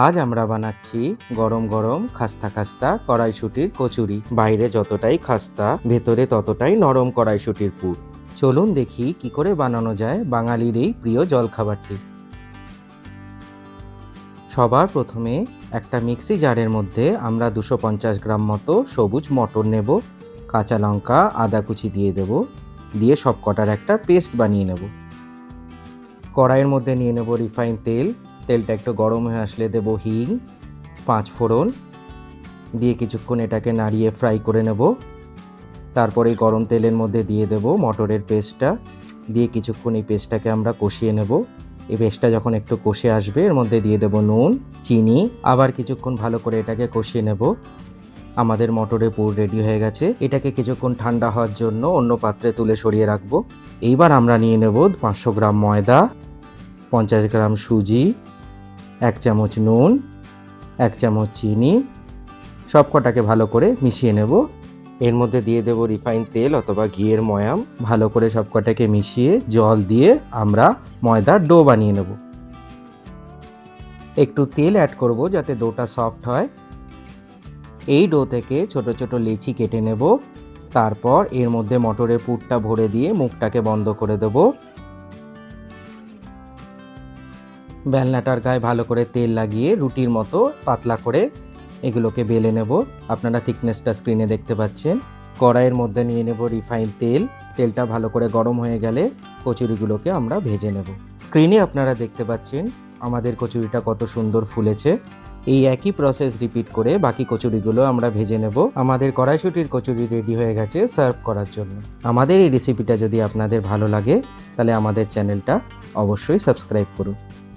আজ আমরা বানাচ্ছি গরম গরম খাস্তা খাস্তা কড়াইশুটির কচুরি। বাইরে যতটাই খাস্তা, ভেতরে ততটাই নরম কড়াইশুটির পুর। চলুন দেখি কি করে বানানো যায় বাঙালির এই প্রিয় জলখাবারটি। সবার প্রথমে একটা মিক্সি জারের মধ্যে আমরা দুশো পঞ্চাশ গ্রাম মতো সবুজ মটর নেব, কাঁচা লঙ্কা, আদা কুচি দিয়ে দেব, দিয়ে সব কটার একটা পেস্ট বানিয়ে নেব। কড়াইয়ের মধ্যে নিয়ে নেব রিফাইন তেল তেলটা একটু গরম হয়ে আসলে দেব হিং, পাঁচ ফোড়ন, দিয়ে কিছুক্ষণ এটাকে নাড়িয়ে ফ্রাই করে নেব। তারপরে গরম তেলের মধ্যে দিয়ে দেব মটরের পেস্টটা, দিয়ে কিছুক্ষণ এই পেস্টটাকে আমরা কষিয়ে নেব। এই পেস্টটা যখন একটু কষে আসবে, এর মধ্যে দিয়ে দেব নুন, চিনি, আবার কিছুক্ষণ ভালো করে এটাকে কষিয়ে নেব। আমাদের মটরে পুর রেডি হয়ে গেছে। এটাকে কিছুক্ষণ ঠান্ডা হওয়ার জন্য অন্য পাত্রে তুলে সরিয়ে রাখব। এইবার আমরা নিয়ে নেব পাঁচশো গ্রাম ময়দা পঞ্চাশ গ্রাম সুজি, এক চামচ নুন, এক চামচ চিনি সব কটাকে ভালো করে মিশিয়ে নেব। এর মধ্যে দিয়ে দেব রিফাইন তেল অথবা ঘিয়ের ময়াম। ভালো করে সব কটাকে মিশিয়ে জল দিয়ে আমরা ময়দার ডো বানিয়ে নেব। একটু তেল অ্যাড করব যাতে ডোটা সফট হয়। এই ডো থেকে ছোট ছোট লেচি কেটে নেব। তারপর এর মধ্যে মটরের পুরটা ভরে দিয়ে মুখটাকে বন্ধ করে দেব। বেলনাটার গায়ে ভালো করে তেল লাগিয়ে রুটির মতো পাতলা করে এগুলোকে বেলে নেব। আপনারা থিকনেসটা স্ক্রিনে দেখতে পাচ্ছেন। কড়াইয়ের মধ্যে নিয়ে নেব রিফাইন তেল। তেলটা ভালো করে গরম হয়ে গেলে কচুরিগুলোকে আমরা ভেজে নেব। স্ক্রিনে আপনারা দেখতে পাচ্ছেন আমাদের কচুরিটা কত সুন্দর ফুলেছে। এই একই প্রসেস রিপিট করে বাকি কচুরিগুলো আমরা ভেজে নেব। আমাদের কড়াইশুটির কচুরি রেডি হয়ে গেছে সার্ভ করার জন্য। আমাদের এই রেসিপিটা যদি আপনাদের ভালো লাগে, তাহলে আমাদের চ্যানেলটা অবশ্যই সাবস্ক্রাইব করুন।